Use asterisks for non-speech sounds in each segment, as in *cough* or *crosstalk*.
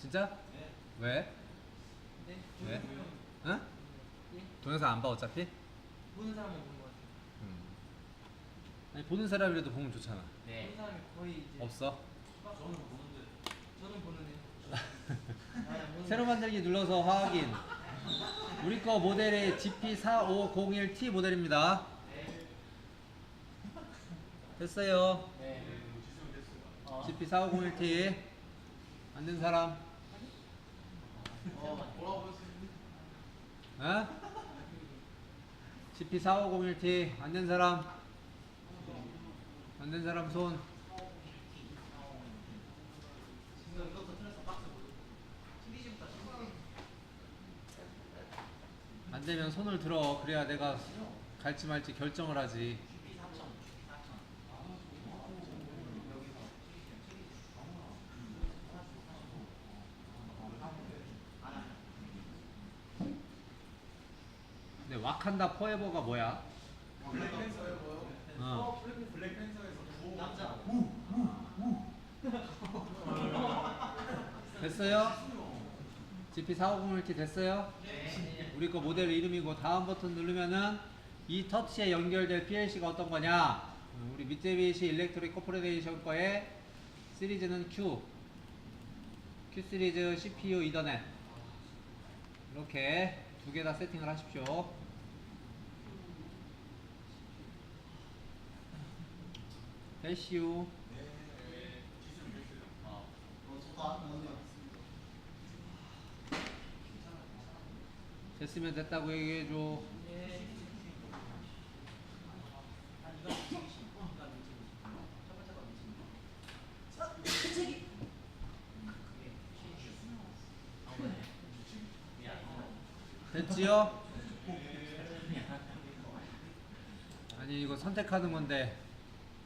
진짜? 네. 왜? 네? 왜? 응? 예? 동영상 안 봐 어차피? 보는 사람은 보는 것 같아요. 음. 아니 보는 사람이라도 보면 좋잖아. 보는 사람이 거의 이제 없어? 저는 보는데 저는 보는데. *laughs* 아, 보는 새로 만들기 눌러서 확인. 우리 거 모델이 GP4501T 모델입니다. 됐어요. 네. 어. GP4501T 만든 사람. 어. 뭐라고 어? GP4501T 만든 사람. 만든 사람 손. 지금 이것도 틀렸어 박스 모드. 시리즈부터 시리즈. 안 되면 손을 들어. 그래야 내가 갈지 말지 결정을 하지. GP 4천. 4천. 근데 와칸다 포에버가 뭐야? 블랙팬서에 뭐요? 어. 블랙팬서에서 구호 남자. 됐어요? GP4501T 됐어요? 네. 우리 거 모델 이름이고 다음 버튼 누르면은 이 터치에 연결될 PLC가 어떤 거냐? 음, 우리 미쯔비시 일렉트릭 코퍼레이션 거의 시리즈는 Q, Q 시리즈 CPU 이더넷 이렇게 두 개 다 세팅을 하십시오. 됐슈. 어, 저도 안 나오냐? 됐으면 됐다고 얘기해줘. 네. 아, 이거 미치기 싫어. 이거 미치기 싫어. 첫 번째가 미 미치기. 그게 싫어. 아, 왜? 미안. 됐지요? 아니 이거 선택하는 건데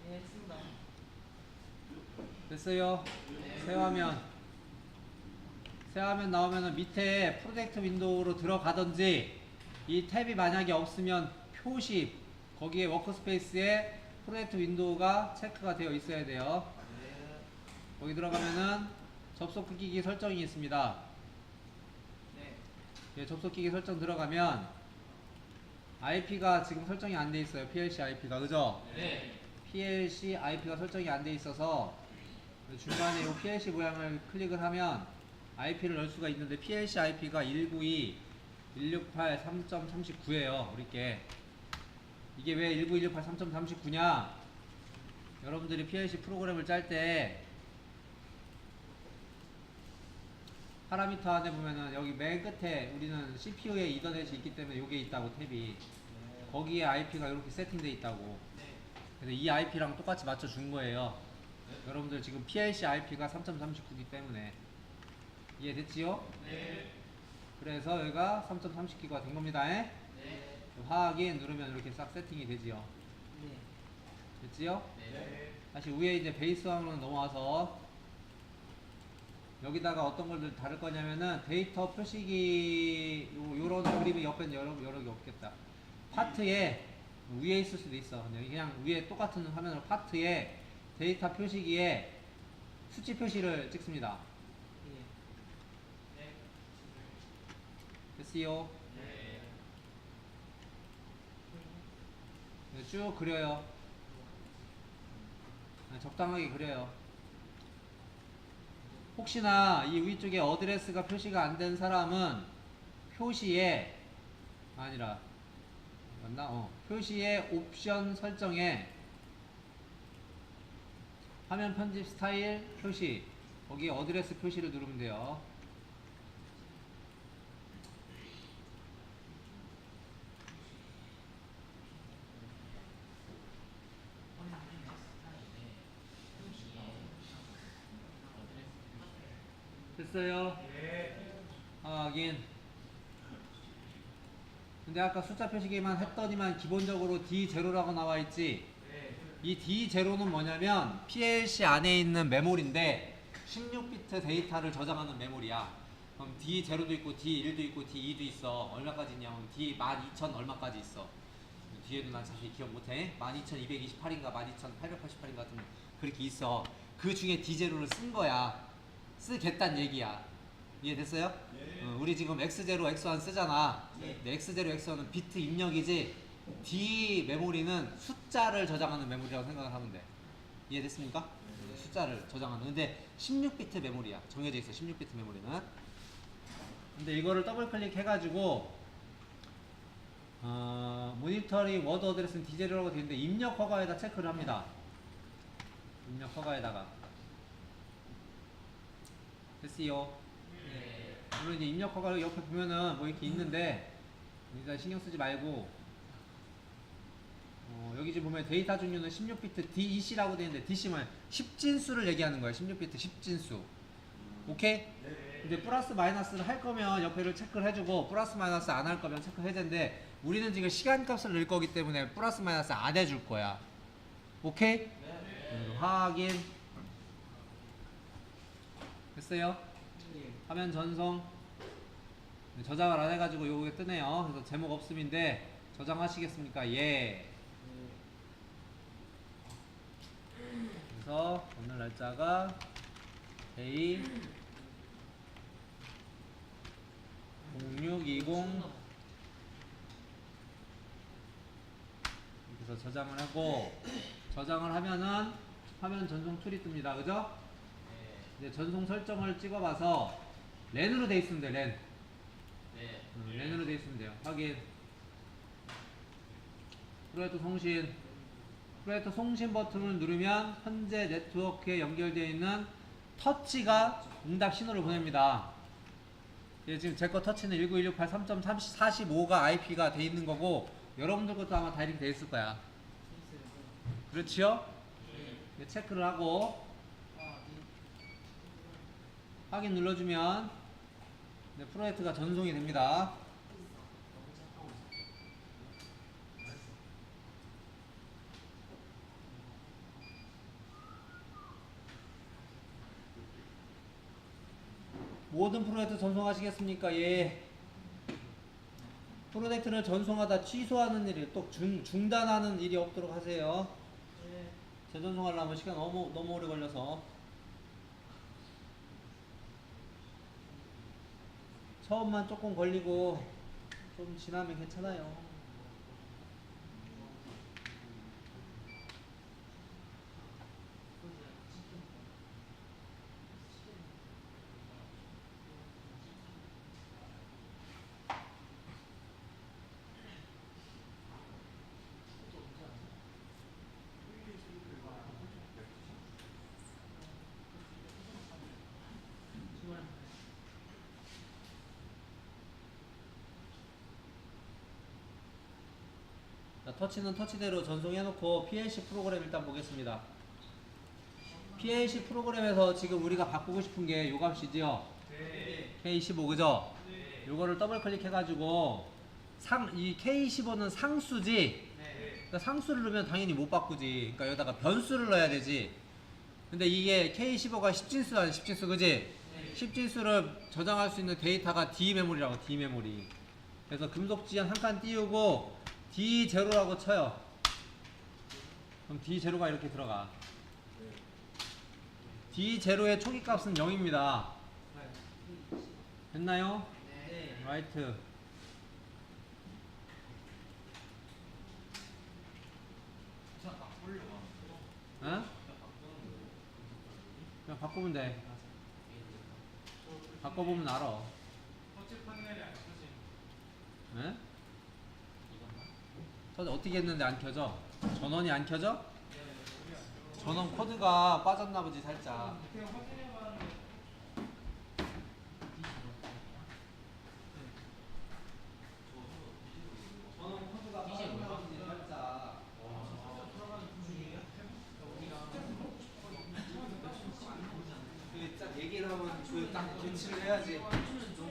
네, 했습니다. 됐어요? 새 화면 새 화면 나오면은 밑에 프로젝트 윈도우로 들어가든지 이 탭이 만약에 없으면 표시 거기에 워크스페이스에 프로젝트 윈도우가 체크가 되어 있어야 돼요 거기 들어가면은 접속 기기 설정이 있습니다 네. 예, 접속 기기 설정 들어가면 IP가 지금 설정이 안 돼 있어요 PLC IP가 그죠? 네. PLC IP가 설정이 안 돼 있어서 중간에 이 PLC 모양을 클릭을 하면 IP를 넣을 수가 있는데 PLC IP가 192 168 3.39예요 우리께 이게 왜 192 168 3.39냐 여러분들이 PLC 프로그램을 짤 때 파라미터 안에 보면은 여기 맨 끝에 우리는 CPU에 이더넷이 있기 때문에 여기에 있다고 탭이 거기에 IP가 이렇게 세팅돼 있다고 네. 그래서 이 IP랑 똑같이 맞춰 준 거예요. 여러분들 지금 PLC IP가 3.39이기 때문에 이해됐지요? 네. 그래서 여기가 3.39가 된 겁니다. 에? 네. 확인 누르면 이렇게 싹 세팅이 되지요. 네. 됐지요? 네. 다시 위에 이제 베이스 화면으로 넘어와서 여기다가 어떤 걸 다를 거냐면은 데이터 표시기 요, 요런 그림이 옆에 여러 여러 개 없겠다. 파트에 위에 있을 수도 있어. 그냥 위에 똑같은 화면으로 파트에 데이터 표시기에 수치 표시를 찍습니다. 네. 됐어요? 네. 네, 쭉 그려요. 네, 적당하게 그려요. 혹시나 이 위쪽에 어드레스가 표시가 안 된 사람은 표시에 아니라 맞나? 어. 표시에 옵션 설정에 화면 편집 스타일 표시 거기에 어드레스 표시를 누르면 돼요. 됐어요? 확인. 근데 아까 숫자 표시기만 했더니만 기본적으로 D0라고 나와 있지. 이 D0는 뭐냐면 PLC 안에 있는 메모리인데 16비트 데이터를 저장하는 메모리야. 그럼 D0도 있고 D1도 있고 D2도 있어. 얼마까지 있냐면 D12000 얼마까지 있어. 뒤에도 난 자세히 기억 못해. 12228인가 12888인가 같은 그렇게 있어. 그 중에 D0를 쓴 거야. 쓰겠단 얘기야. 이해됐어요? 어, 우리 지금 X0, X1 쓰잖아. 근데 X0, X1은 비트 입력이지 D 메모리는 숫자를 저장하는 메모리라고 생각을 하면 돼. 이해됐습니까? 숫자를 저장하는. 근데 16비트 메모리야. 정해져 있어. 16비트 메모리는. 근데 이거를 더블 클릭해가지고 어, 모니터링 워드 어드레스는 디젤이라고 되어 있는데 입력 허가에다 체크를 합니다. 입력 허가에다가 됐어요. 물론 이제 입력 허가 옆에 보면은 뭐 이렇게 있는데 일단 신경 쓰지 말고 어, 여기 지금 보면 데이터 종류는 16비트 DEC라고 되어 있는데 DC만 10진수를 얘기하는 거예요. 16비트 10진수. 오케이? 근데 플러스 마이너스를 할 거면 옆에를 체크를 해주고 플러스 마이너스 안 할 거면 체크를 해야 되는데 우리는 지금 시간 값을 넣을 거기 때문에 플러스 마이너스 안 해줄 거야. 오케이? 음, 확인. 됐어요? 화면 전송. 네, 저장을 안 해가지고 요게 뜨네요. 그래서 제목 없음인데 저장하시겠습니까? 예. 그래서 오늘 날짜가 데이 0620 그래서 저장을 하고 저장을 하면은 화면 전송 툴이 뜹니다. 그죠? 이제 전송 설정을 찍어봐서 랜으로 돼 있으면 돼. 랜. 음, 랜으로 돼 있으면 돼요. 확인. 프로젝트 송신. 프로젝트 송신 버튼을 누르면 현재 네트워크에 연결되어 있는 터치가 응답 신호를 보냅니다. 예, 지금 제 거 터치는 19168.3.45가 IP가 돼 있는 거고 여러분들 것도 아마 다 이렇게 돼 있을 거야. 그렇지요? 예, 체크를 하고 확인 눌러주면 네, 프로젝트가 전송이 됩니다. 모든 프로젝트 전송하시겠습니까? 예. 프로젝트를 전송하다 취소하는 일이 또 중, 중단하는 일이 없도록 하세요. 재전송하려면 시간 너무 너무 오래 걸려서 처음만 조금 걸리고 좀 지나면 괜찮아요. 터치는 터치대로 전송해놓고 PLC 프로그램 일단 보겠습니다. PLC 프로그램에서 지금 우리가 바꾸고 싶은 게 요 값이지요. K15 그죠? 요거를 더블 클릭해가지고 상, 이 K15는 상수지. 그러니까 상수를 넣으면 당연히 못 바꾸지. 그러니까 여기다가 변수를 넣어야 되지. 근데 이게 K15가 10진수 아니 10진수 그지? 10진수를 저장할 수 있는 데이터가 D 메모리라고 D 메모리. 그래서 금속 지연 한 칸 띄우고 D0라고 쳐요. 그럼 D0가 이렇게 들어가. D0의 초기 값은 0입니다. 됐나요? 라이트. 어? 그냥 바꾸면 돼. 바꿔보면 알아. 네? 저 어떻게 했는데 안 켜져? 전원이 안 켜져? 전원 코드가 빠졌나 보지 살짝. 딱 얘기를 하면 그딱 교체를 해야지.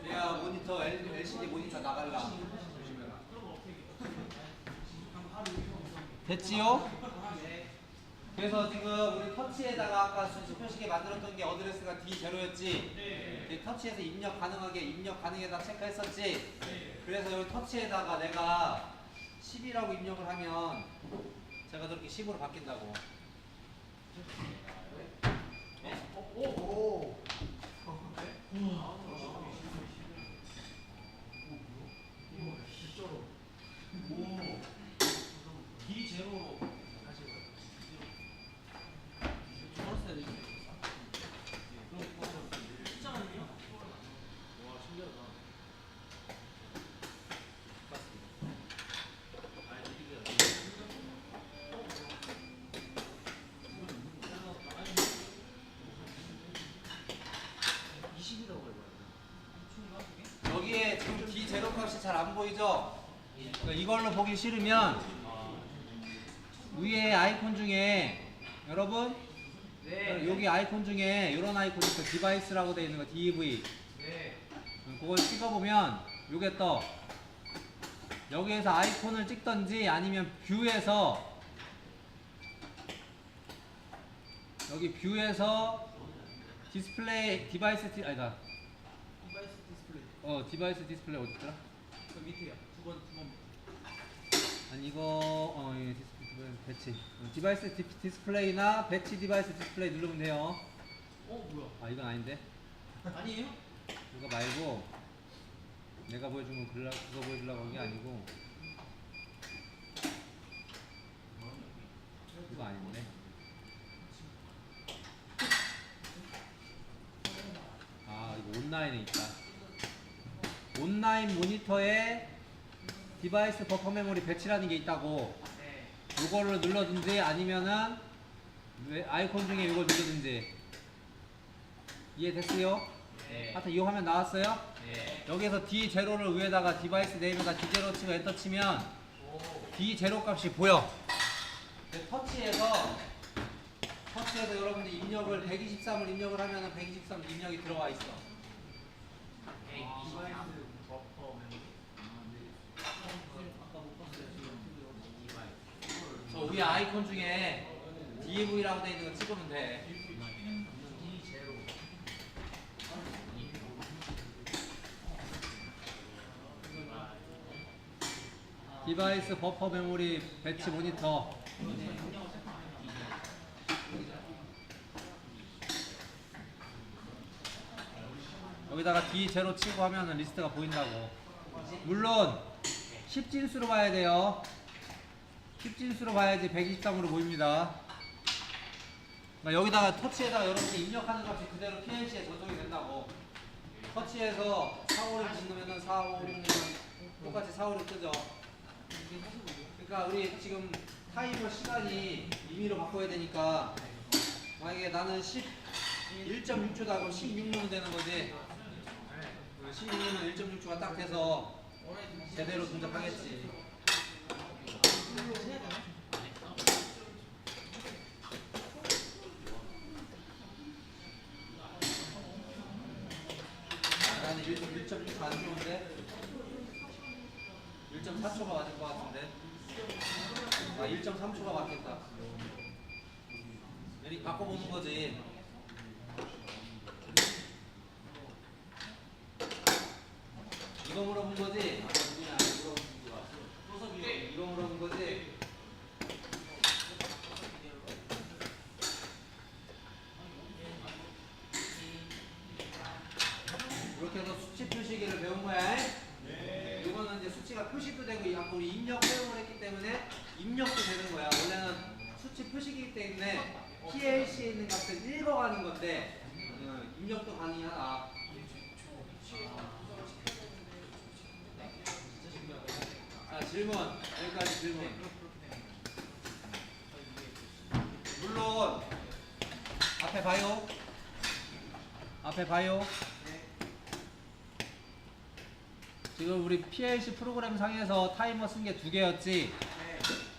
내가 모니터 LCD 모니터 나갈라. 됐지요? 그래서 지금 우리 터치에다가 아까 표시게 만들었던 게 어드레스가 D0였지? 터치에서 입력 가능하게 입력 가능에다 체크했었지? 그래서 여기 터치에다가 내가 10이라고 입력을 하면 제가 저렇게 10으로 바뀐다고. 오. 잘 안 보이죠? 그러니까 이걸로 보기 싫으면 위에 아이콘 중에 여러분 네. 여기 아이콘 중에 이런 아이콘 있어 디바이스라고 되어 있는 거 DV 네. 그걸 찍어보면 요게 떠 여기에서 아이콘을 찍던지 아니면 뷰에서 여기 뷰에서 디스플레이 디바이스 디, 아니다 디바이스 디스플레이. 어 디바이스 디스플레이 어딨더라? 그 밑에요. 두 번, 두 번. 아니 이거 어 예, 디스플레이 배치 어, 디바이스 디, 디스플레이나 배치 디바이스 디스플레이 누르면 돼요 어, 뭐야? 아 이건 아닌데 아니에요? 이거 말고 내가 보여준 건 그라, 그거 보여주려고 한 게 아니고 이거 아닌데 아 이거 온라인에 있다 온라인 모니터에 디바이스 버퍼 메모리 배치라는 게 있다고 네. 이거를 눌러든지 아니면은 왜- 아이콘 중에 이걸 눌러든지 이해됐어요? 네. 하여튼 이 화면 나왔어요? 네. 여기에서 D0를 위에다가 디바이스 네임에다 D0 치고 엔터 치면 오. D0 값이 보여. 근데 터치해서 터치해서 여러분들 입력을 123을 입력을 하면은 123 입력이 들어와 있어. 에이, 디바이스 버퍼 메모리. 아까 못 봤어요. 지금 저 위에 아이콘 중에 DV라고 돼 있는 거 찍으면 돼. 디바이스 버퍼 메모리 배치 모니터. 여기다가 D0 치고 하면은 리스트가 보인다고. 물론 10진수로 봐야 돼요. 10진수로 봐야지 123으로 보입니다. 그러니까 여기다가 터치에다가 여러분이 입력하는 값이 그대로 PLC에 저장이 된다고. 터치해서 4, 5, 6 누르면은 4, 5, 6 누르면 똑같이 4, 5, 6 뜨죠. 그러니까 우리 지금 타이머 시간이 임의로 바꿔야 되니까 만약에 나는 10, 1.6초다 그럼 16분 되는 거지. 16분 1.6초가 딱 돼서 제대로 동작하겠지. 나는 1.6초 안 좋은데? 1.4초가 맞을 것 같은데? 아 1.3초가 맞겠다. 이렇게 바꿔보는 거지. 이거 물어본 거지? 아, 누구냐 이거 이거 물어본 거지? 이렇게 해서 수치 표시기를 배운 거야. 네. 이거는 이제 수치가 표시도 되고 이 아까 우리 입력 사용을 했기 때문에 입력도 되는 거야. 원래는 수치 표시기 때문에 PLC에 있는 값을 읽어가는 건데 어, 입력도 가능하다. 자 질문 여기까지 질문. 물론 앞에 봐요. 앞에 봐요. 지금 우리 PLC 프로그램 상에서 타이머 쓴 게 두 개였지.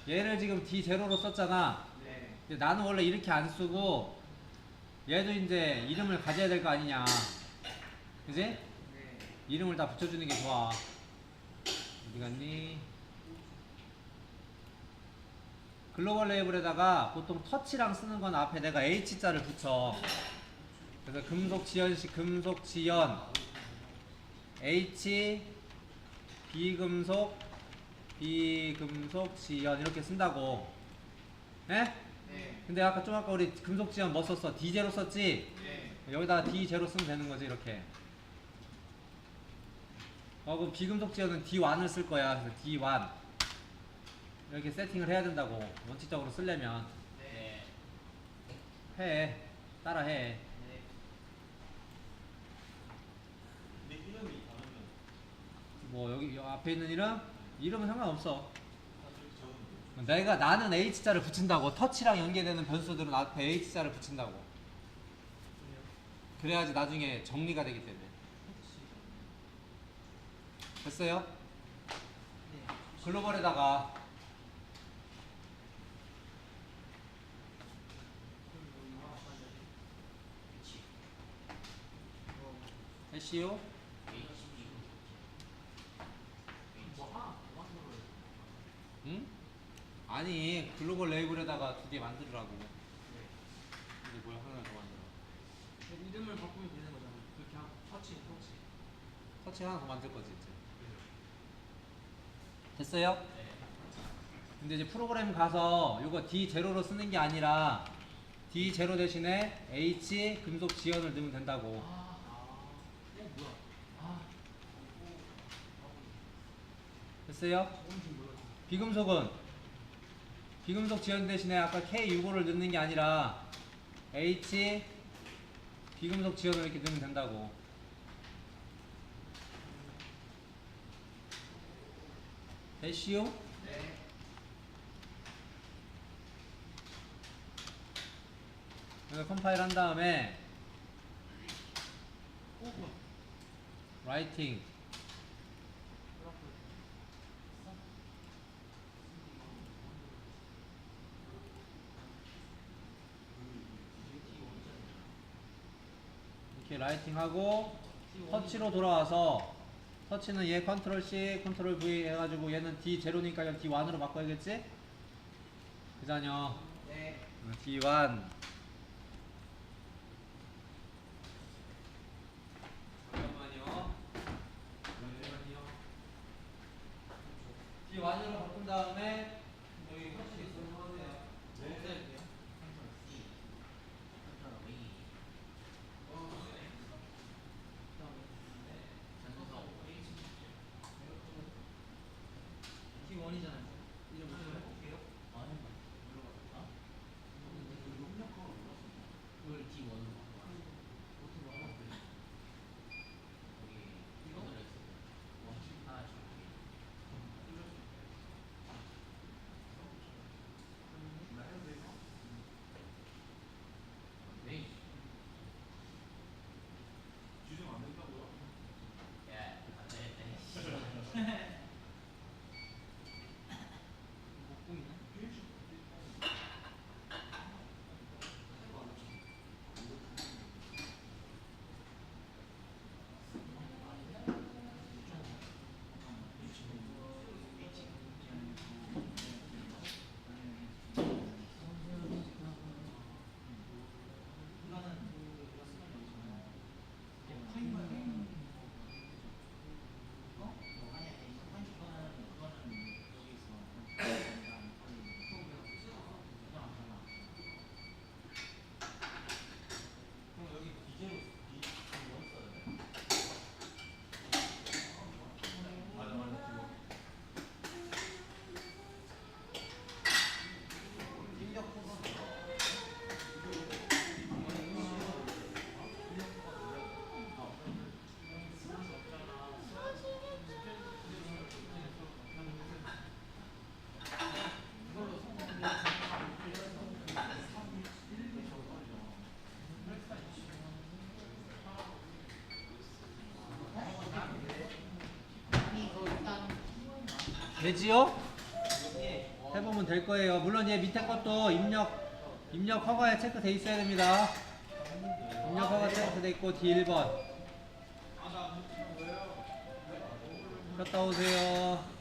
얘를 지금 D0로 썼잖아. 네. 근데 나는 원래 이렇게 안 쓰고 얘도 이제 이름을 가져야 될 거 아니냐. 그지? 네. 이름을 다 붙여주는 게 좋아. 어디 갔니? 글로벌 레이블에다가 보통 터치랑 쓰는 건 앞에 내가 H자를 붙여. 그래서 금속 지연식 금속 지연 H 비금속 비금속 지연 이렇게 쓴다고. 예? 네. 근데 아까 좀 아까 우리 금속 지연 뭐 썼어? D0 썼지? 네. 여기다가 D0 쓰면 되는 거지 이렇게 어 그럼 비금속 지연은 D1을 쓸 거야 그래서 D1 이렇게 세팅을 해야 된다고 원칙적으로 쓰려면 네. 해 따라 해 네. 뭐 여기 여- 앞에 있는 이름 이름은 상관없어 내가 나는 H자를 붙인다고 터치랑 연계되는 변수들은 앞에 H자를 붙인다고 그래야지 나중에 정리가 되기 때문에 됐어요? 글로벌에다가 SEO 응? 아니 글로벌 레이블에다가 두 개 만들으라고. 근데 뭘 하나 더 만들어. 이름을 바꾸면 되는 거잖아. 그렇게 하고 터치, 터치. 터치 하나 더 만들 거지 이제. 됐어요? 근데 이제 프로그램 가서 이거 D0로 쓰는 게 아니라 D0 대신에 H 금속 지연을 넣으면 된다고 아, 아. 어, 뭐야? 아, 됐어요? 비금속은 비금속 지연 대신에 아까 K65를 넣는 게 아니라 H 비금속 지연을 이렇게 넣으면 된다고 됐시요? 네. 그래서 컴파일 한 다음에 오, 뭐야? 라이팅 이렇게 라이팅하고 터치로 돌아와서 터치는 얘 컨트롤 C, 컨트롤 V 해가지고 얘는 D0니까 그냥 D1으로 바꿔야겠지? 그자녀 네. D1 잠깐만요 잠깐만요 D1으로 바꾼 다음에 여기 터치 있으면 하세요 네. T1이잖아요. 이제 무슨 볼게요? 아니, 물어봤다. 그걸 T1으로 바꿔. 어떻게 바꿔? 거기 이거 들어있어. 원칙 하나 줄게. 네. 주중 안 된다고요? 야, 안 되겠네. 못 보이네. 되지요? 해보면 될 거예요. 물론 얘 밑에 것도 입력 입력 허가에 체크돼 있어야 됩니다. 입력 허가 체크돼 있고 D1번. 갔다 오세요.